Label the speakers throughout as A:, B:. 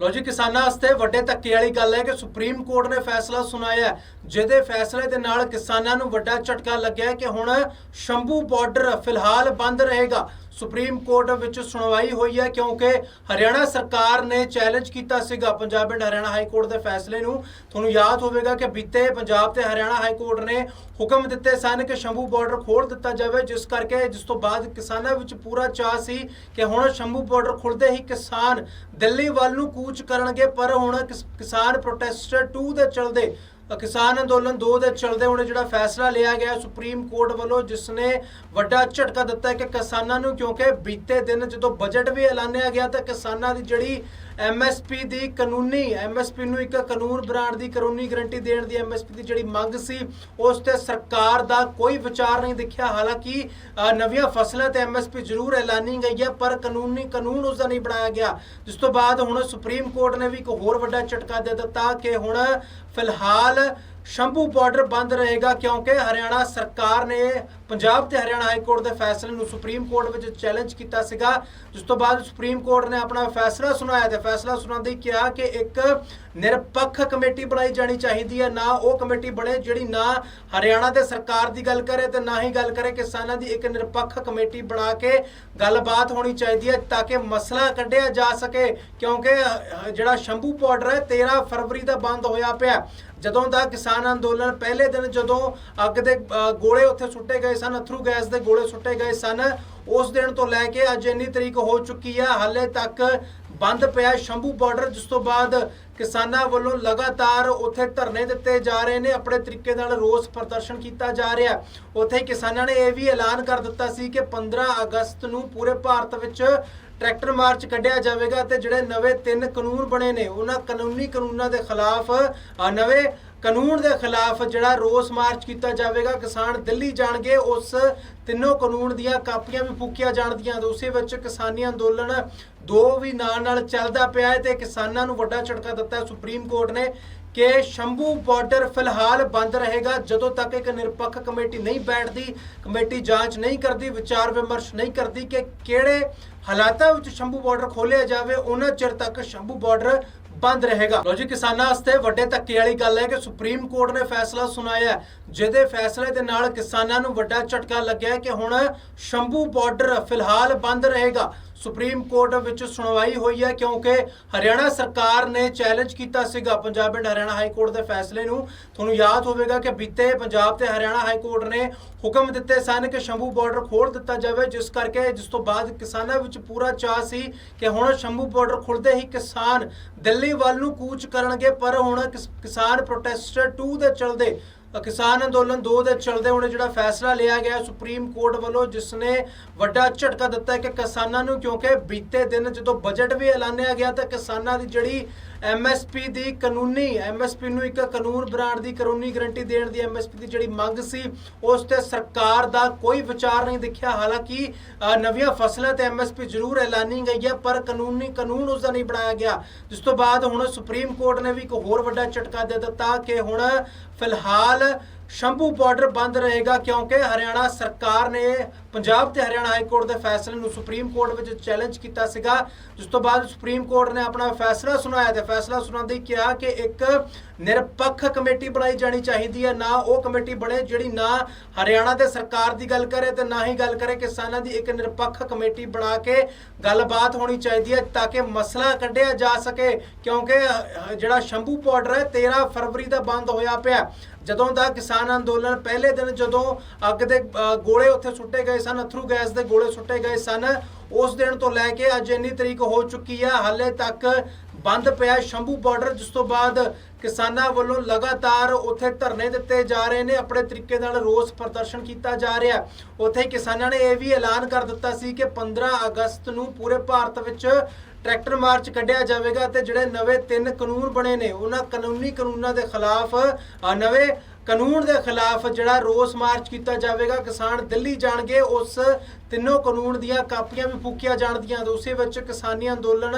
A: ਲੋ ਜੀ, ਕਿਸਾਨਾਂ ਵਾਸਤੇ ਵੱਡੇ ਧੱਕੇ ਵਾਲੀ ਗੱਲ ਹੈ ਕਿ ਸੁਪਰੀਮ ਕੋਰਟ ਨੇ ਫੈਸਲਾ ਸੁਣਾਇਆ ਜਿਹਦੇ ਫੈਸਲੇ ਦੇ ਨਾਲ ਕਿਸਾਨਾਂ ਨੂੰ ਵੱਡਾ ਝਟਕਾ ਲੱਗਿਆ ਕਿ ਹੁਣ ਸ਼ੰਭੂ ਬਾਰਡਰ ਫਿਲਹਾਲ ਬੰਦ ਰਹੇਗਾ। ਸੁਪਰੀਮ ਕੋਰਟ ਵਿੱਚ ਸੁਣਵਾਈ ਹੋਈ ਹੈ ਕਿਉਂਕਿ ਹਰਿਆਣਾ ਸਰਕਾਰ ਨੇ ਚੈਲੰਜ ਕੀਤਾ ਸੀਗਾ Punjab and Haryana high court ਦੇ ਫੈਸਲੇ ਨੂੰ। ਤੁਹਾਨੂੰ ਯਾਦ ਹੋਵੇਗਾ ਕਿ ਬੀਤੇ ਪੰਜਾਬ ਤੇ ਹਰਿਆਣਾ ਹਾਈ ਕੋਰਟ ਨੇ ਹੁਕਮ ਦਿੱਤੇ ਸਨ ਕਿ ਸ਼ੰਭੂ ਬਾਰਡਰ ਖੋਲ ਦਿੱਤਾ ਜਾਵੇ, ਜਿਸ ਕਰਕੇ ਜਿਸ ਤੋਂ ਬਾਅਦ ਕਿਸਾਨਾਂ ਵਿੱਚ ਪੂਰਾ ਚਾਅ ਸੀ ਕਿ ਹੁਣ ਸ਼ੰਭੂ ਬਾਰਡਰ ਖੁੱਲਦੇ ਹੀ ਕਿਸਾਨ ਦਿੱਲੀ ਵੱਲ ਨੂੰ ਕੂਚ ਕਰਨਗੇ। ਪਰ ਹੁਣ ਕਿਸ- ਕਿਸਾਨ ਪ੍ਰੋਟੈਸਟ 2 ਦੇ ਚਲਦੇ ਕਿਸਾਨ ਅੰਦੋਲਨ 2 ਦੇ ਚਲਦੇ ਹੁਣ ਜਿਹੜਾ ਫੈਸਲਾ ਲਿਆ ਗਿਆ ਸੁਪਰੀਮ ਕੋਰਟ ਵੱਲੋਂ ਜਿਸ ਨੇ ਵੱਡਾ ਝਟਕਾ ਦਿੱਤਾ ਕਿ ਕਿਸਾਨਾਂ ਨੂੰ, ਕਿਉਂਕਿ ਬੀਤੇ ਦਿਨ ਜਦੋਂ ਬਜਟ ਵੀ ਐਲਾਨਿਆ ਗਿਆ ਤਾਂ ਕਿਸਾਨਾਂ ਦੀ ਜਿਹੜੀ ਐਮਐਸਪੀ ਦੀ ਕਾਨੂੰਨੀ ਐਮਐਸਪੀ ਨੂੰ ਇੱਕ ਕਾਨੂੰਨ ਬਣਾਉਣ ਦੀ, ਕਾਨੂੰਨੀ ਗਰੰਟੀ ਦੇਣ ਦੀ ਐਮਐਸਪੀ ਦੀ ਜਿਹੜੀ ਮੰਗ ਸੀ, ਉਸ ਤੇ ਸਰਕਾਰ ਦਾ ਕੋਈ ਵਿਚਾਰ ਨਹੀਂ ਦਿਖਿਆ। ਹਾਲਾਂਕਿ ਨਵੀਆਂ ਫਸਲਾਂ ਤੇ ਐਮਐਸਪੀ ਜ਼ਰੂਰ ਐਲਾਨੀ ਗਈ ਹੈ, ਪਰ ਕਾਨੂੰਨੀ ਕਾਨੂੰਨ ਉਸ ਦਾ ਨਹੀਂ ਬਣਾਇਆ ਗਿਆ। ਜਿਸ ਤੋਂ ਬਾਅਦ ਹੁਣ ਸੁਪਰੀਮ ਕੋਰਟ ਨੇ ਵੀ ਇੱਕ ਹੋਰ ਵੱਡਾ ਝਟਕਾ ਦੇ ਦਿੱਤਾ ਕਿ ਹੁਣ ਫਿਲਹਾਲ ਸ਼ੰਭੂ ਬਾਰਡਰ ਬੰਦ ਰਹੇਗਾ ਕਿਉਂਕਿ ਹਰਿਆਣਾ ਸਰਕਾਰ ਨੇ ਪੰਜਾਬ ਤੇ ਹਰਿਆਣਾ ਹਾਈ ਕੋਰਟ ਦੇ ਫੈਸਲੇ ਨੂੰ ਸੁਪਰੀਮ ਕੋਰਟ ਵਿੱਚ ਚੈਲੰਜ ਕੀਤਾ ਸੀਗਾ, ਜਿਸ ਤੋਂ ਬਾਅਦ ਸੁਪਰੀਮ ਕੋਰਟ ਨੇ ਆਪਣਾ ਫੈਸਲਾ ਸੁਣਾਇਆ ਤੇ ਫੈਸਲਾ ਸੁਣਾਉਂਦੇ ਹੀ ਕਿਹਾ ਕਿ ਇੱਕ ਨਿਰਪੱਖ ਕਮੇਟੀ ਬਣਾਈ ਜਾਣੀ ਚਾਹੀਦੀ ਹੈ, ਨਾ ਉਹ ਕਮੇਟੀ ਬਣੇ ਜਿਹੜੀ ਨਾ ਹਰਿਆਣਾ ਦੇ ਸਰਕਾਰ ਦੀ ਗੱਲ ਕਰੇ ਤੇ ਨਾ ਹੀ ਗੱਲ ਕਰੇ। ਕਿਸਾਨਾਂ ਦੀ ਇੱਕ ਨਿਰਪੱਖ ਕਮੇਟੀ ਬਣਾ ਕੇ ਗੱਲਬਾਤ ਹੋਣੀ ਚਾਹੀਦੀ ਹੈ ਤਾਂ ਕਿ ਮਸਲਾ ਕੱਢਿਆ ਜਾ ਸਕੇ, ਕਿਉਂਕਿ ਜਿਹੜਾ ਸ਼ੰਭੂ ਬਾਰਡਰ ਹੈ 13 ਫਰਵਰੀ ਦਾ ਬੰਦ ਹੋਇਆ ਪਿਆ। ਜਦੋਂ ਦਾ ਕਿਸਾਨ ਅੰਦੋਲਨ ਪਹਿਲੇ ਦਿਨ ਜਦੋਂ ਅੱਗ ਦੇ ਗੋਲੇ ਉੱਥੇ ਸੁੱਟੇ ਗਏ ਸਨ, ਅਥਰੂ ਗੈਸ ਦੇ ਗੋਲੇ ਸੁੱਟੇ ਗਏ ਸਨ, ਉਸ ਦਿਨ ਤੋਂ ਲੈ ਕੇ ਅੱਜ ਇੰਨੀ ਤਰੀਕ ਹੋ ਚੁੱਕੀ ਹੈ ਹਾਲੇ ਤੱਕ ਬੰਦ ਪਿਆ ਸ਼ੰਭੂ ਬਾਰਡਰ, ਜਿਸ ਤੋਂ ਬਾਅਦ ਕਿਸਾਨਾਂ ਵੱਲੋਂ ਲਗਾਤਾਰ ਉੱਥੇ ਧਰਨੇ ਦਿੱਤੇ ਜਾ ਰਹੇ ਨੇ। ਆਪਣੇ ਤਰੀਕੇ ਨਾਲ ਰੋਸ ਪ੍ਰਦਰਸ਼ਨ ਕੀਤਾ ਜਾ ਰਿਹਾ ਉੱਥੇ ਕਿਸਾਨਾਂ ਨੇ ਇਹ ਵੀ ਐਲਾਨ ਕਰ ਦਿੱਤਾ ਸੀ ਕਿ 15 ਅਗਸਤ ਨੂੰ ਪੂਰੇ ਭਾਰਤ ਵਿੱਚ ਟਰੈਕਟਰ ਮਾਰਚ ਕੱਢਿਆ ਜਾਵੇਗਾ ਤੇ ਜਿਹੜੇ ਨਵੇਂ ਤਿੰਨ ਕਾਨੂੰਨ ਬਣੇ ਨੇ, ਉਹਨਾਂ ਕਾਨੂੰਨੀ ਕਾਨੂੰਨਾਂ ਦੇ ਖਿਲਾਫ ਨਵੇਂ ਕਾਨੂੰਨ ਦੇ ਖਿਲਾਫ ਜਿਹੜਾ ਰੋਸ ਮਾਰਚ ਕੀਤਾ ਜਾਵੇਗਾ, ਕਿਸਾਨ ਦਿੱਲੀ ਜਾਣਗੇ, ਉਸ ਤਿੰਨੋਂ ਕਾਨੂੰਨ ਦੀਆਂ ਕਾਪੀਆਂ ਵੀ ਫੂਕੀਆਂ ਜਾਣਦੀਆਂ ਤੇ ਉਸੇ ਵਿੱਚ ਕਿਸਾਨੀ ਅੰਦੋਲਨ ਦੋ ਵੀ ਨਾਲ ਨਾਲ ਚੱਲਦਾ ਪਿਆ ਹੈ ਤੇ ਕਿਸਾਨਾਂ ਨੂੰ ਵੱਡਾ ਝਟਕਾ ਦਿੱਤਾ ਸੁਪਰੀਮ ਕੋਰਟ ਨੇ ਕਿ ਸ਼ੰਭੂ ਬਾਰਡਰ ਫਿਲਹਾਲ ਬੰਦ ਰਹੇਗਾ, ਜਦੋਂ ਤੱਕ ਇੱਕ ਨਿਰਪੱਖ ਕਮੇਟੀ ਨਹੀਂ ਬੈਠਦੀ, ਕਮੇਟੀ ਜਾਂਚ ਨਹੀਂ ਕਰਦੀ, ਵਿਚਾਰ ਵਿਮਰਸ਼ ਨਹੀਂ ਕਰਦੀ ਕਿ ਕਿਹੜੇ ਹਾਲਾਤਾਂ ਵਿੱਚ ਸ਼ੰਭੂ ਬਾਰਡਰ ਖੋਲ੍ਹਿਆ ਜਾਵੇ, ਉਹਨਾਂ ਚਿਰ ਤੱਕ ਸ਼ੰਭੂ ਬਾਰਡਰ ਬੰਦ ਰਹੇਗਾ। ਲੋ ਜੀ, ਕਿਸਾਨਾਂ ਵਾਸਤੇ ਵੱਡੇ ਧੱਕੇ ਵਾਲੀ ਗੱਲ ਹੈ ਕਿ ਸੁਪਰੀਮ ਕੋਰਟ ਨੇ ਫੈਸਲਾ ਸੁਣਾਇਆ ਜਿਹਦੇ ਫੈਸਲੇ ਦੇ ਨਾਲ ਕਿਸਾਨਾਂ ਨੂੰ ਵੱਡਾ ਝਟਕਾ ਲੱਗਿਆ ਕਿ ਹੁਣ ਸ਼ੰਭੂ ਬਾਰਡਰ ਫਿਲਹਾਲ ਬੰਦ ਰਹੇਗਾ। ਸੁਪਰੀਮ ਕੋਰਟ ਵਿੱਚ ਸੁਣਵਾਈ ਹੋਈ ਹੈ ਕਿਉਂਕਿ ਹਰਿਆਣਾ ਸਰਕਾਰ ਨੇ ਚੈਲੰਜ ਕੀਤਾ ਸੀਗਾ। Punjab and Haryana high court ਦੇ ਫੈਸਲੇ ਨੂੰ। ਤੁਹਾਨੂੰ ਯਾਦ ਹੋਵੇਗਾ ਕਿ ਬੀਤੇ ਪੰਜਾਬ ਤੇ ਹਰਿਆਣਾ ਹਾਈ ਕੋਰਟ ਨੇ ਹੁਕਮ ਦਿੱਤੇ ਸਨ ਕਿ ਸ਼ੰਭੂ ਬਾਰਡਰ ਖੋਲ ਦਿੱਤਾ ਜਾਵੇ, ਜਿਸ ਕਰਕੇ ਜਿਸ ਤੋਂ ਬਾਅਦ ਕਿਸਾਨਾਂ ਵਿੱਚ ਪੂਰਾ ਚਾਅ ਸੀ ਕਿ ਹੁਣ ਸ਼ੰਭੂ ਬਾਰਡਰ ਖੁੱਲਦੇ ਹੀ ਕਿਸਾਨ ਦਿੱਲੀ ਵੱਲ ਨੂੰ ਕੂਚ ਕਰਨਗੇ। ਪਰ ਹੁਣ ਕਿਸ- ਕਿਸਾਨ ਪ੍ਰੋਟੈਸਟ 2 ਦੇ ਚਲਦੇ ਕਿਸਾਨ ਅੰਦੋਲਨ 2 ਦੇ ਚਲਦੇ ਹੁਣ ਜਿਹੜਾ ਫੈਸਲਾ ਲਿਆ ਗਿਆ ਸੁਪਰੀਮ ਕੋਰਟ ਵੱਲੋਂ ਜਿਸ ਨੇ ਵੱਡਾ ਝਟਕਾ ਦਿੱਤਾ ਹੈ ਕਿ ਕਿਸਾਨਾਂ ਨੂੰ, ਕਿਉਂਕਿ ਬੀਤੇ ਦਿਨ ਜਦੋਂ ਬਜਟ ਵੀ ਐਲਾਨਿਆ ਗਿਆ ਤਾਂ ਕਿਸਾਨਾਂ ਦੀ ਜਿਹੜੀ ਐਮਐਸਪੀ ਦੀ ਕਾਨੂੰਨੀ ਐਮਐਸਪੀ ਨੂੰ ਇੱਕ ਕਾਨੂੰਨ ਬਣਾਉਣ ਦੀ ਕਾਨੂੰਨੀ ਗਰੰਟੀ ਦੇਣ ਦੀ ਐਮਐਸਪੀ ਦੀ ਜਿਹੜੀ ਮੰਗ ਸੀ, ਉਸ ਤੇ ਸਰਕਾਰ ਦਾ ਕੋਈ ਵਿਚਾਰ ਨਹੀਂ ਦਿਖਿਆ। ਹਾਲਾਂਕਿ ਨਵੀਆਂ ਫਸਲਾਂ ਤੇ ਐਮਐਸਪੀ ਜ਼ਰੂਰ ਐਲਾਨੀ ਗਈ ਹੈ, ਪਰ ਕਾਨੂੰਨੀ ਕਾਨੂੰਨ ਉਸ ਦਾ ਨਹੀਂ ਬਣਾਇਆ ਗਿਆ। ਜਿਸ ਤੋਂ ਬਾਅਦ ਹੁਣ ਸੁਪਰੀਮ ਕੋਰਟ ਨੇ ਵੀ ਇੱਕ ਹੋਰ ਵੱਡਾ ਝਟਕਾ ਦੇ ਦਿੱਤਾ ਕਿ ਹੁਣ ਫਿਲਹਾਲ ਸ਼ੰਭੂ ਬਾਰਡਰ ਬੰਦ ਰਹੇਗਾ ਕਿਉਂਕਿ ਹਰਿਆਣਾ ਸਰਕਾਰ ਨੇ ਪੰਜਾਬ ਤੇ ਹਰਿਆਣਾ ਹਾਈ ਕੋਰਟ ਦੇ ਫੈਸਲੇ ਨੂੰ ਸੁਪਰੀਮ ਕੋਰਟ ਵਿੱਚ ਚੈਲੰਜ ਕੀਤਾ ਸੀਗਾ। ਜਿਸ ਤੋਂ ਬਾਅਦ ਸੁਪਰੀਮ ਕੋਰਟ ਨੇ ਆਪਣਾ ਫੈਸਲਾ ਸੁਣਾਇਆ ਤੇ ਫੈਸਲਾ ਸੁਣਾਉਂਦੇ ਕਿਹਾ ਕਿ ਇੱਕ ਨਿਰਪੱਖ ਕਮੇਟੀ ਬਣਾਈ ਜਾਣੀ ਚਾਹੀਦੀ ਹੈ। ਨਾ ਉਹ ਕਮੇਟੀ ਬਣੇ ਜਿਹੜੀ ਨਾ ਹਰਿਆਣਾ ਦੇ ਸਰਕਾਰ ਦੀ ਗੱਲ ਕਰੇ ਤੇ ਨਾ ਹੀ ਗੱਲ ਕਰੇ। ਕਿਸਾਨਾਂ ਦੀ ਇੱਕ ਨਿਰਪੱਖ ਕਮੇਟੀ ਬਣਾ ਕੇ ਗੱਲਬਾਤ ਹੋਣੀ ਚਾਹੀਦੀ ਹੈ ਤਾਂ ਕਿ ਮਸਲਾ ਕੱਢਿਆ ਜਾ ਸਕੇ। ਕਿਉਂਕਿ ਜਿਹੜਾ ਸ਼ੰਭੂ ਬਾਰਡਰ ਹੈ 13 ਫਰਵਰੀ ਦਾ ਬੰਦ ਹੋਇਆ ਪਿਆ। ਜਦੋਂ ਦਾ ਕਿਸਾਨ ਅੰਦੋਲਨ ਪਹਿਲੇ ਦਿਨ ਜਦੋਂ ਅੱਗ ਦੇ ਅ, ਗੋਲੇ ਉੱਥੇ ਸੁੱਟੇ ਗਏ ਸਨ ਅਥਰੂ ਗੈਸ ਦੇ ਗੋਲੇ ਸੁੱਟੇ ਗਏ ਸਨ ਉਸ ਦਿਨ ਤੋਂ ਲੈ ਕੇ ਅੱਜ ਇੰਨੀ ਤਰੀਕ ਹੋ ਚੁੱਕੀ ਹੈ ਹਾਲੇ ਤੱਕ ਬੰਦ ਪਿਆ ਸ਼ੰਭੂ ਬਾਰਡਰ, ਜਿਸ ਤੋਂ ਬਾਅਦ ਕਿਸਾਨਾਂ ਵੱਲੋਂ ਲਗਾਤਾਰ ਉੱਥੇ ਧਰਨੇ ਦਿੱਤੇ ਜਾ ਰਹੇ ਨੇ, ਆਪਣੇ ਤਰੀਕੇ ਨਾਲ ਰੋਸ ਪ੍ਰਦਰਸ਼ਨ ਕੀਤਾ ਜਾ ਰਿਹਾ ਉੱਥੇ ਕਿਸਾਨਾਂ ਨੇ ਇਹ ਵੀ ਐਲਾਨ ਕਰ ਦਿੱਤਾ ਸੀ ਕਿ 15 ਅਗਸਤ ਨੂੰ ਪੂਰੇ ਭਾਰਤ ਵਿੱਚ ਟਰੈਕਟਰ ਮਾਰਚ ਕੱਢਿਆ ਜਾਵੇਗਾ ਤੇ ਜਿਹੜੇ ਨਵੇਂ ਤਿੰਨ ਕਾਨੂੰਨ ਬਣੇ ਨੇ, ਉਹਨਾਂ ਕਾਨੂੰਨੀ ਕਾਨੂੰਨਾਂ ਦੇ ਖਿਲਾਫ ਨਵੇਂ ਕਾਨੂੰਨ ਦੇ ਖਿਲਾਫ ਜਿਹੜਾ ਰੋਸ ਮਾਰਚ ਕੀਤਾ ਜਾਵੇਗਾ, ਕਿਸਾਨ ਦਿੱਲੀ ਜਾਣਗੇ, ਉਸ ਤਿੰਨੋਂ ਕਾਨੂੰਨ ਦੀਆਂ ਕਾਪੀਆਂ ਵੀ ਫੂਕੀਆਂ ਜਾਣਦੀਆਂ ਤੇ ਉਸੇ ਵਿੱਚ ਕਿਸਾਨੀ ਅੰਦੋਲਨ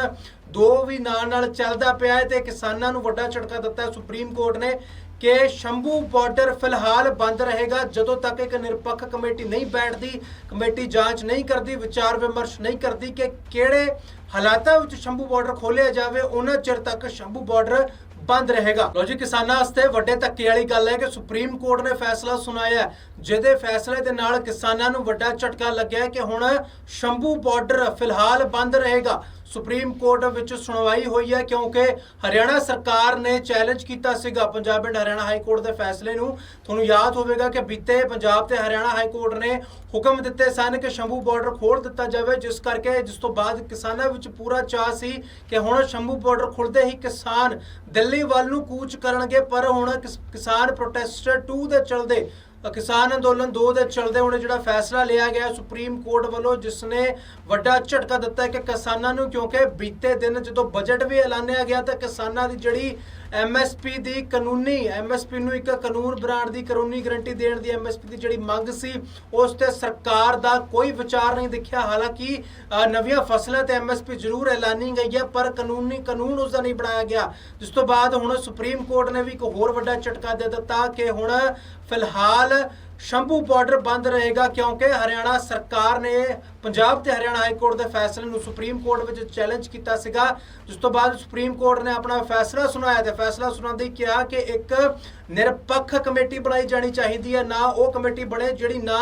A: ਦੋ ਵੀ ਨਾਲ ਨਾਲ ਚੱਲਦਾ ਪਿਆ ਹੈ ਤੇ ਕਿਸਾਨਾਂ ਨੂੰ ਵੱਡਾ ਝਟਕਾ ਦਿੱਤਾ ਹੈ। ਸੁਪਰੀਮ ਕੋਰਟ ਨੇ ਕਿ ਸ਼ੰਭੂ ਬਾਰਡਰ ਫਿਲਹਾਲ ਬੰਦ ਰਹੇਗਾ, ਜਦੋਂ ਤੱਕ ਇੱਕ ਨਿਰਪੱਖ ਕਮੇਟੀ ਨਹੀਂ ਬੈਠਦੀ, ਕਮੇਟੀ ਜਾਂਚ ਨਹੀਂ ਕਰਦੀ, ਵਿਚਾਰ ਵਿਮਰਸ਼ ਨਹੀਂ ਕਰਦੀ ਕਿ ਕਿਹੜੇ ਹਾਲਾਤਾਂ ਵਿੱਚ ਸ਼ੰਭੂ ਬਾਰਡਰ ਖੋਲ੍ਹਿਆ ਜਾਵੇ, ਉਹਨਾਂ ਚਿਰ ਤੱਕ ਸ਼ੰਭੂ ਬਾਰਡਰ ਬੰਦ ਰਹੇਗਾ। ਲੋ ਜੀ, ਕਿਸਾਨਾਂ ਵਾਸਤੇ ਵੱਡੇ ਧੱਕੇ ਵਾਲੀ ਗੱਲ ਹੈ ਕਿ ਸੁਪਰੀਮ ਕੋਰਟ ਨੇ ਫੈਸਲਾ ਸੁਣਾਇਆ ਜਿਹਦੇ ਫੈਸਲੇ ਦੇ ਨਾਲ ਕਿਸਾਨਾਂ ਨੂੰ ਵੱਡਾ ਝਟਕਾ ਲੱਗਿਆ ਕਿ ਹੁਣ ਸ਼ੰਭੂ ਬਾਰਡਰ ਫਿਲਹਾਲ ਬੰਦ ਰਹੇਗਾ। ਸੁਪਰੀਮ ਕੋਰਟ ਵਿੱਚ ਸੁਣਵਾਈ ਹੋਈ ਹੈ ਕਿਉਂਕਿ ਹਰਿਆਣਾ ਸਰਕਾਰ ਨੇ ਚੈਲੰਜ ਕੀਤਾ ਸੀਗਾ। Punjab and Haryana high court ਦੇ ਫੈਸਲੇ ਨੂੰ। ਤੁਹਾਨੂੰ ਯਾਦ ਹੋਵੇਗਾ ਕਿ ਬੀਤੇ ਪੰਜਾਬ ਤੇ ਹਰਿਆਣਾ ਹਾਈ ਕੋਰਟ ਨੇ ਹੁਕਮ ਦਿੱਤੇ ਸਨ ਕਿ ਸ਼ੰਭੂ ਬਾਰਡਰ ਖੋਲ ਦਿੱਤਾ ਜਾਵੇ, ਜਿਸ ਕਰਕੇ ਜਿਸ ਤੋਂ ਬਾਅਦ ਕਿਸਾਨਾਂ ਵਿੱਚ ਪੂਰਾ ਚਾਅ ਸੀ ਕਿ ਹੁਣ ਸ਼ੰਭੂ ਬਾਰਡਰ ਖੁੱਲਦੇ ਹੀ ਕਿਸਾਨ ਦਿੱਲੀ ਵੱਲ ਨੂੰ ਕੂਚ ਕਰਨਗੇ। ਪਰ ਹੁਣ ਕਿਸਾਨ ਪ੍ਰੋਟੈਸਟਰ 2 ਦੇ ਚਲਦੇ ਕਿਸਾਨ ਅੰਦੋਲਨ 2 ਦੇ ਚਲਦੇ ਹੁਣ ਜਿਹੜਾ ਫੈਸਲਾ ਲਿਆ ਗਿਆ ਸੁਪਰੀਮ ਕੋਰਟ ਵੱਲੋਂ ਜਿਸ ਨੇ ਵੱਡਾ ਝਟਕਾ ਦਿੱਤਾ ਕਿ ਕਿਸਾਨਾਂ ਨੂੰ, ਕਿਉਂਕਿ ਬੀਤੇ ਦਿਨ ਜਦੋਂ ਬਜਟ ਵੀ ਐਲਾਨਿਆ ਗਿਆ ਤਾਂ ਕਿਸਾਨਾਂ ਦੀ ਜਿਹੜੀ ਐਮਐਸਪੀ ਦੀ ਕਾਨੂੰਨੀ ਐਮਐਸਪੀ ਨੂੰ ਇੱਕ ਕਾਨੂੰਨ ਬਣਾਉਣ ਦੀ, ਕਾਨੂੰਨੀ ਗਰੰਟੀ ਦੇਣ ਦੀ ਐਮਐਸਪੀ ਦੀ ਜਿਹੜੀ ਮੰਗ ਸੀ, ਉਸ ਤੇ ਸਰਕਾਰ ਦਾ ਕੋਈ ਵਿਚਾਰ ਨਹੀਂ ਦਿਖਿਆ। ਹਾਲਾਂਕਿ ਨਵੀਆਂ ਫਸਲਾਂ ਤੇ ਐਮਐਸਪੀ ਜ਼ਰੂਰ ਐਲਾਨੀ ਗਈ ਹੈ ਪਰ ਕਾਨੂੰਨੀ ਕਾਨੂੰਨ ਉਸ ਦਾ ਨਹੀਂ ਬਣਾਇਆ ਗਿਆ। ਜਿਸ ਤੋਂ ਬਾਅਦ ਹੁਣ ਸੁਪਰੀਮ ਕੋਰਟ ਨੇ ਵੀ ਇੱਕ ਹੋਰ ਵੱਡਾ ਝਟਕਾ ਦੇ ਦਿੱਤਾ ਕਿ ਹੁਣ ਫਿਲਹਾਲ ਸ਼ੰਭੂ ਬਾਰਡਰ ਬੰਦ ਰਹੇਗਾ ਕਿਉਂਕਿ ਹਰਿਆਣਾ ਸਰਕਾਰ ਨੇ ਪੰਜਾਬ ਤੇ ਹਰਿਆਣਾ ਹਾਈ ਕੋਰਟ ਦੇ ਫੈਸਲੇ ਨੂੰ ਸੁਪਰੀਮ ਕੋਰਟ ਵਿੱਚ ਚੈਲੰਜ ਕੀਤਾ ਸੀਗਾ, ਜਿਸ ਤੋਂ ਬਾਅਦ ਸੁਪਰੀਮ ਕੋਰਟ ਨੇ ਆਪਣਾ ਫੈਸਲਾ ਸੁਣਾਇਆ ਤੇ ਫੈਸਲਾ ਸੁਣਾਉਂਦੇ ਹੀ ਕਿਹਾ ਕਿ ਇੱਕ ਨਿਰਪੱਖ ਕਮੇਟੀ ਬਣਾਈ ਜਾਣੀ ਚਾਹੀਦੀ ਹੈ, ਨਾ ਉਹ ਕਮੇਟੀ ਬਣੇ ਜਿਹੜੀ ਨਾ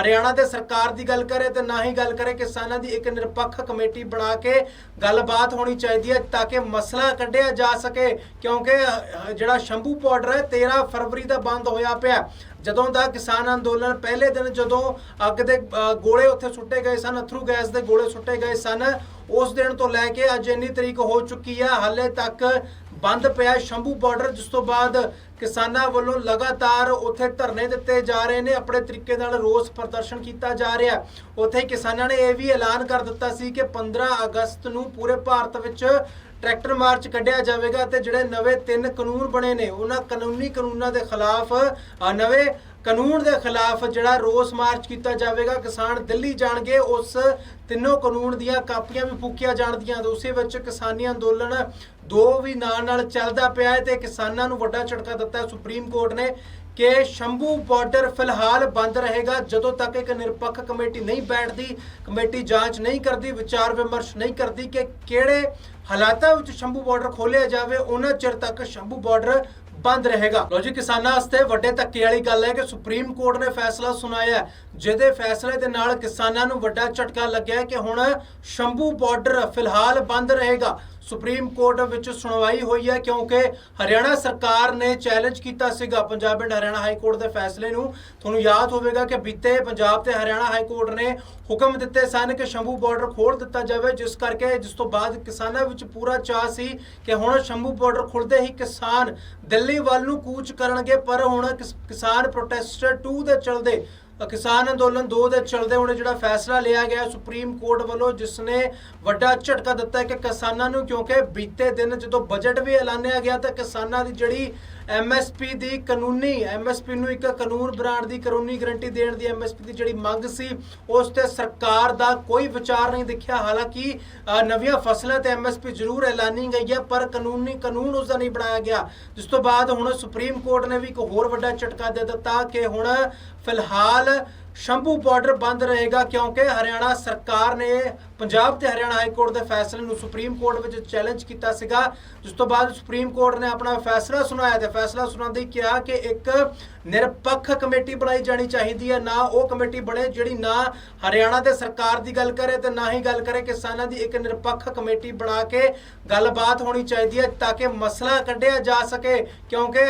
A: ਹਰਿਆਣਾ ਦੇ ਸਰਕਾਰ ਦੀ ਗੱਲ ਕਰੇ ਤੇ ਨਾ ਹੀ ਗੱਲ ਕਰੇ। ਕਿਸਾਨਾਂ ਦੀ ਇੱਕ ਨਿਰਪੱਖ ਕਮੇਟੀ ਬਣਾ ਕੇ ਗੱਲਬਾਤ ਹੋਣੀ ਚਾਹੀਦੀ ਹੈ ਤਾਂ ਕਿ ਮਸਲਾ ਕੱਢਿਆ ਜਾ ਸਕੇ, ਕਿਉਂਕਿ ਜਿਹੜਾ ਸ਼ੰਭੂ ਬਾਰਡਰ ਹੈ 13 ਫਰਵਰੀ ਦਾ ਬੰਦ ਹੋਇਆ ਪਿਆ। ਜਦੋਂ ਦਾ ਕਿਸਾਨ ਅੰਦੋਲਨ ਪਹਿਲੇ ਦਿਨ ਜਦੋਂ ਅੱਗ ਦੇ ਅ, ਗੋਲੇ ਉੱਥੇ ਸੁੱਟੇ ਗਏ ਸਨ ਅਥਰੂ ਗੈਸ ਦੇ ਗੋਲੇ ਸੁੱਟੇ ਗਏ ਸਨ ਉਸ ਦਿਨ ਤੋਂ ਲੈ ਕੇ ਅੱਜ ਇੰਨੀ ਤਰੀਕ ਹੋ ਚੁੱਕੀ ਆ ਹਾਲੇ ਤੱਕ ਬੰਦ ਪਿਆ ਸ਼ੰਭੂ ਬਾਰਡਰ, ਜਿਸ ਤੋਂ ਬਾਅਦ ਕਿਸਾਨਾਂ ਵੱਲੋਂ ਲਗਾਤਾਰ ਉੱਥੇ ਧਰਨੇ ਦਿੱਤੇ ਜਾ ਰਹੇ ਨੇ। ਆਪਣੇ ਤਰੀਕੇ ਨਾਲ ਰੋਸ ਪ੍ਰਦਰਸ਼ਨ ਕੀਤਾ ਜਾ ਰਿਹਾ ਉੱਥੇ ਕਿਸਾਨਾਂ ਨੇ ਇਹ ਵੀ ਐਲਾਨ ਕਰ ਦਿੱਤਾ ਸੀ ਕਿ 15 ਅਗਸਤ ਨੂੰ ਪੂਰੇ ਭਾਰਤ ਵਿੱਚ ਟਰੈਕਟਰ ਮਾਰਚ ਕੱਢਿਆ ਜਾਵੇਗਾ ਤੇ ਜਿਹੜੇ ਨਵੇਂ ਤਿੰਨ ਕਾਨੂੰਨ ਬਣੇ ਨੇ, ਉਹਨਾਂ ਕਾਨੂੰਨੀ ਕਾਨੂੰਨਾਂ ਦੇ ਖਿਲਾਫ ਨਵੇਂ ਕਾਨੂੰਨ ਦੇ ਖਿਲਾਫ ਜਿਹੜਾ ਰੋਸ ਮਾਰਚ ਕੀਤਾ ਜਾਵੇਗਾ, ਕਿਸਾਨ ਦਿੱਲੀ ਜਾਣਗੇ। ਉਸ ਤਿੰਨੋਂ ਕਾਨੂੰਨ ਦੀਆਂ ਕਾਪੀਆਂ ਵੀ ਫੂਕੀਆਂ ਜਾਣਦੀਆਂ ਤੇ ਉਸੇ ਵਿੱਚ ਕਿਸਾਨੀ ਅੰਦੋਲਨ ਦੋ ਵੀ ਨਾਲ ਨਾਲ ਚੱਲਦਾ ਪਿਆ ਹੈ ਤੇ ਕਿਸਾਨਾਂ ਨੂੰ ਵੱਡਾ ਝਟਕਾ ਦਿੱਤਾ ਸੁਪਰੀਮ ਕੋਰਟ ਨੇ ਕਿ ਸ਼ੰਭੂ ਬਾਰਡਰ ਫਿਲਹਾਲ ਬੰਦ ਰਹੇਗਾ, ਜਦੋਂ ਤੱਕ ਇੱਕ ਨਿਰਪੱਖ ਕਮੇਟੀ ਨਹੀਂ ਬੈਠਦੀ, ਕਮੇਟੀ ਜਾਂਚ ਨਹੀਂ ਕਰਦੀ, ਵਿਚਾਰ ਵਿਮਰਸ਼ ਨਹੀਂ ਕਰਦੀ ਕਿ ਕਿਹੜੇ ਹਾਲਾਤਾਂ ਵਿੱਚ ਸ਼ੰਭੂ ਬਾਰਡਰ ਖੋਲਿਆ ਜਾਵੇ, ਉਹਨਾਂ ਚਿਰ ਤੱਕ ਸ਼ੰਭੂ ਬਾਰਡਰ ਬੰਦ ਰਹੇਗਾ। ਲੋ ਜੀ, ਕਿਸਾਨਾਂ ਵਾਸਤੇ ਵੱਡੇ ਧੱਕੇ ਵਾਲੀ ਗੱਲ ਹੈ ਕਿ ਸੁਪਰੀਮ ਕੋਰਟ ਨੇ ਫੈਸਲਾ ਸੁਣਾਇਆ ਜਿਹਦੇ ਫੈਸਲੇ ਦੇ ਨਾਲ ਕਿਸਾਨਾਂ ਨੂੰ ਵੱਡਾ ਝਟਕਾ ਲੱਗਿਆ ਕਿ ਹੁਣ ਸ਼ੰਭੂ ਬਾਰਡਰ ਫਿਲਹਾਲ ਬੰਦ ਰਹੇਗਾ। ਸੁਪਰੀਮ ਕੋਰਟ ਵਿੱਚ ਸੁਣਵਾਈ ਹੋਈ ਹੈ ਕਿਉਂਕਿ ਹਰਿਆਣਾ ਸਰਕਾਰ ਨੇ ਚੈਲੰਜ ਕੀਤਾ ਸੀਗਾ Punjab and Haryana high court ਦੇ ਫੈਸਲੇ ਨੂੰ। ਤੁਹਾਨੂੰ ਯਾਦ ਹੋਵੇਗਾ ਕਿ ਬੀਤੇ ਪੰਜਾਬ ਤੇ ਹਰਿਆਣਾ ਹਾਈ ਕੋਰਟ ਨੇ ਹੁਕਮ ਦਿੱਤੇ ਸਨ ਕਿ ਸ਼ੰਭੂ ਬਾਰਡਰ ਖੋਲ ਦਿੱਤਾ ਜਾਵੇ, ਜਿਸ ਕਰਕੇ ਜਿਸ ਤੋਂ ਬਾਅਦ ਕਿਸਾਨਾਂ ਵਿੱਚ ਪੂਰਾ ਚਾਅ ਸੀ ਕਿ ਹੁਣ ਸ਼ੰਭੂ ਬਾਰਡਰ ਖੁੱਲਦੇ ਹੀ ਕਿਸਾਨ ਦਿੱਲੀ ਵੱਲ ਨੂੰ ਕੂਚ ਕਰਨਗੇ। ਪਰ ਹੁਣ ਕਿਸ- ਕਿਸਾਨ ਪ੍ਰੋਟੈਸਟ 2 ਦੇ ਚਲਦੇ ਕਿਸਾਨ ਅੰਦੋਲਨ 2 ਦੇ ਚਲਦੇ ਹੁਣ ਜਿਹੜਾ ਫੈਸਲਾ ਲਿਆ ਗਿਆ ਸੁਪਰੀਮ ਕੋਰਟ ਵੱਲੋਂ ਜਿਸ ਨੇ ਵੱਡਾ ਝਟਕਾ ਦਿੱਤਾ ਕਿ ਕਿਸਾਨਾਂ ਨੂੰ, ਕਿਉਂਕਿ ਬੀਤੇ ਦਿਨ ਜਦੋਂ ਬਜਟ ਵੀ ਐਲਾਨਿਆ ਗਿਆ ਤਾਂ ਕਿਸਾਨਾਂ ਦੀ ਜਿਹੜੀ ਐਮਐਸਪੀ ਦੀ ਕਾਨੂੰਨੀ ਐਮਐਸਪੀ ਨੂੰ ਇੱਕ ਕਾਨੂੰਨ ਬਣਾਉਣ ਦੀ, ਕਾਨੂੰਨੀ ਗਰੰਟੀ ਦੇਣ ਦੀ ਐਮਐਸਪੀ ਦੀ ਜਿਹੜੀ ਮੰਗ ਸੀ, ਉਸ ਤੇ ਸਰਕਾਰ ਦਾ ਕੋਈ ਵਿਚਾਰ ਨਹੀਂ ਦਿਖਿਆ। ਹਾਲਾਂਕਿ ਨਵੀਆਂ ਫਸਲਾਂ ਤੇ ਐਮਐਸਪੀ ਜ਼ਰੂਰ ਐਲਾਨੀ ਗਈ ਹੈ, ਪਰ ਕਾਨੂੰਨੀ ਕਾਨੂੰਨ ਉਸ ਦਾ ਨਹੀਂ ਬਣਾਇਆ ਗਿਆ। ਜਿਸ ਤੋਂ ਬਾਅਦ ਹੁਣ ਸੁਪਰੀਮ ਕੋਰਟ ਨੇ ਵੀ ਇੱਕ ਹੋਰ ਵੱਡਾ ਝਟਕਾ ਦੇ ਦਿੱਤਾ ਕਿ ਹੁਣ ਫਿਲਹਾਲ ਸ਼ੰਭੂ ਬਾਰਡਰ ਬੰਦ ਰਹੇਗਾ ਕਿਉਂਕਿ ਹਰਿਆਣਾ ਸਰਕਾਰ ਨੇ ਪੰਜਾਬ ਤੇ ਹਰਿਆਣਾ ਹਾਈ ਕੋਰਟ ਦੇ ਫੈਸਲੇ ਨੂੰ ਸੁਪਰੀਮ ਕੋਰਟ ਵਿੱਚ ਚੈਲੰਜ ਕੀਤਾ ਸੀਗਾ, ਜਿਸ ਤੋਂ ਬਾਅਦ ਸੁਪਰੀਮ ਕੋਰਟ ਨੇ ਆਪਣਾ ਫੈਸਲਾ ਸੁਣਾਇਆ ਤੇ ਫੈਸਲਾ ਸੁਣਾਉਂਦੇ ਹੀ ਕਿਹਾ ਕਿ ਇੱਕ ਨਿਰਪੱਖ ਕਮੇਟੀ ਬਣਾਈ ਜਾਣੀ ਚਾਹੀਦੀ ਹੈ, ਨਾ ਉਹ ਕਮੇਟੀ ਬਣੇ ਜਿਹੜੀ ਨਾ ਹਰਿਆਣਾ ਦੇ ਸਰਕਾਰ ਦੀ ਗੱਲ ਕਰੇ ਤੇ ਨਾ ਹੀ ਗੱਲ ਕਰੇ। ਕਿਸਾਨਾਂ ਦੀ ਇੱਕ ਨਿਰਪੱਖ ਕਮੇਟੀ ਬਣਾ ਕੇ ਗੱਲਬਾਤ ਹੋਣੀ ਚਾਹੀਦੀ ਹੈ ਤਾਂ ਕਿ ਮਸਲਾ ਕੱਢਿਆ ਜਾ ਸਕੇ, ਕਿਉਂਕਿ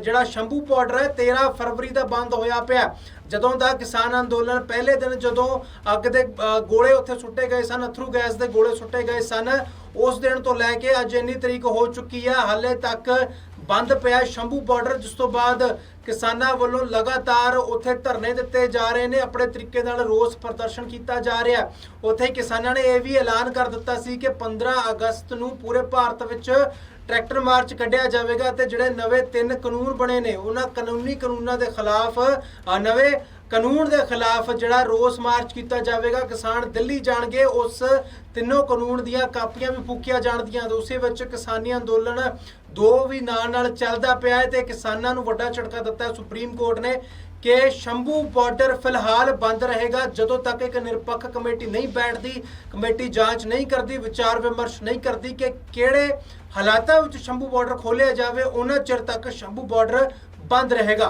A: ਜਿਹੜਾ ਸ਼ੰਭੂ ਬਾਰਡਰ ਹੈ 13 ਫਰਵਰੀ ਦਾ ਬੰਦ ਹੋਇਆ ਪਿਆ। ਜਦੋਂ ਦਾ ਕਿਸਾਨ ਅੰਦੋਲਨ ਪਹਿਲੇ ਦਿਨ ਜਦੋਂ ਅੱਗ ਦੇ ਗੋਲੇ ਉੱਥੇ ਸੁੱਟੇ ਗਏ ਸਨ, ਅਥਰੂ ਗੈਸ ਦੇ ਗੋਲੇ ਸੁੱਟੇ ਗਏ ਸਨ, ਉਸ ਦਿਨ ਤੋਂ ਲੈ ਕੇ ਅੱਜ ਇੰਨੀ ਤਰੀਕ ਹੋ ਚੁੱਕੀ ਹੈ ਹਾਲੇ ਤੱਕ ਬੰਦ ਪਿਆ ਸ਼ੰਭੂ ਬਾਰਡਰ ਜਿਸ ਤੋਂ ਬਾਅਦ ਕਿਸਾਨਾਂ ਵੱਲੋਂ ਲਗਾਤਾਰ ਉੱਥੇ ਧਰਨੇ ਦਿੱਤੇ ਜਾ ਰਹੇ ਨੇ, ਆਪਣੇ ਤਰੀਕੇ ਨਾਲ ਰੋਸ ਪ੍ਰਦਰਸ਼ਨ ਕੀਤਾ ਜਾ ਰਿਹਾ। ਉੱਥੇ ਕਿਸਾਨਾਂ ਨੇ ਇਹ ਵੀ ਐਲਾਨ ਕਰ ਦਿੱਤਾ ਸੀ ਕਿ 15 ਅਗਸਤ ਨੂੰ ਪੂਰੇ ਭਾਰਤ ਵਿੱਚ ਟਰੈਕਟਰ ਮਾਰਚ ਕੱਢਿਆ ਜਾਵੇਗਾ ਤੇ ਜਿਹੜੇ ਨਵੇਂ ਤਿੰਨ ਕਾਨੂੰਨ ਬਣੇ ਨੇ, ਉਹਨਾਂ ਕਾਨੂੰਨੀ ਕਾਨੂੰਨਾਂ ਦੇ ਖਿਲਾਫ ਨਵੇਂ ਕਾਨੂੰਨ ਦੇ ਖਿਲਾਫ ਜਿਹੜਾ ਰੋਸ ਮਾਰਚ ਕੀਤਾ ਜਾਵੇਗਾ, ਕਿਸਾਨ ਦਿੱਲੀ ਜਾਣਗੇ, ਉਸ ਤਿੰਨੋਂ ਕਾਨੂੰਨ ਦੀਆਂ ਕਾਪੀਆਂ ਵੀ ਫੂਕੀਆਂ ਜਾਣਗੀਆਂ ਤੇ ਉਸੇ ਵਿੱਚ ਕਿਸਾਨੀ ਅੰਦੋਲਨ ਦੋ ਵੀ ਨਾਲ ਨਾਲ ਚੱਲਦਾ ਪਿਆ ਹੈ ਤੇ ਕਿਸਾਨਾਂ ਨੂੰ ਵੱਡਾ ਝਟਕਾ ਦਿੱਤਾ ਸੁਪਰੀਮ ਕੋਰਟ ਨੇ ਕਿ ਸ਼ੰਭੂ ਬਾਰਡਰ ਫਿਲਹਾਲ ਬੰਦ ਰਹੇਗਾ। ਜਦੋਂ ਤੱਕ ਇੱਕ ਨਿਰਪੱਖ ਕਮੇਟੀ ਨਹੀਂ ਬੈਠਦੀ, ਕਮੇਟੀ ਜਾਂਚ ਨਹੀਂ ਕਰਦੀ, ਵਿਚਾਰ ਵਿਮਰਸ਼ ਨਹੀਂ ਕਰਦੀ ਕਿ ਕਿਹੜੇ ਹਾਲਾਤਾਂ ਵਿੱਚ ਸ਼ੰਭੂ ਬਾਰਡਰ ਖੋਲ੍ਹਿਆ ਜਾਵੇ, ਉਹਨਾਂ ਚਿਰ ਤੱਕ ਸ਼ੰਭੂ ਬਾਰਡਰ ਬੰਦ ਰਹੇਗਾ।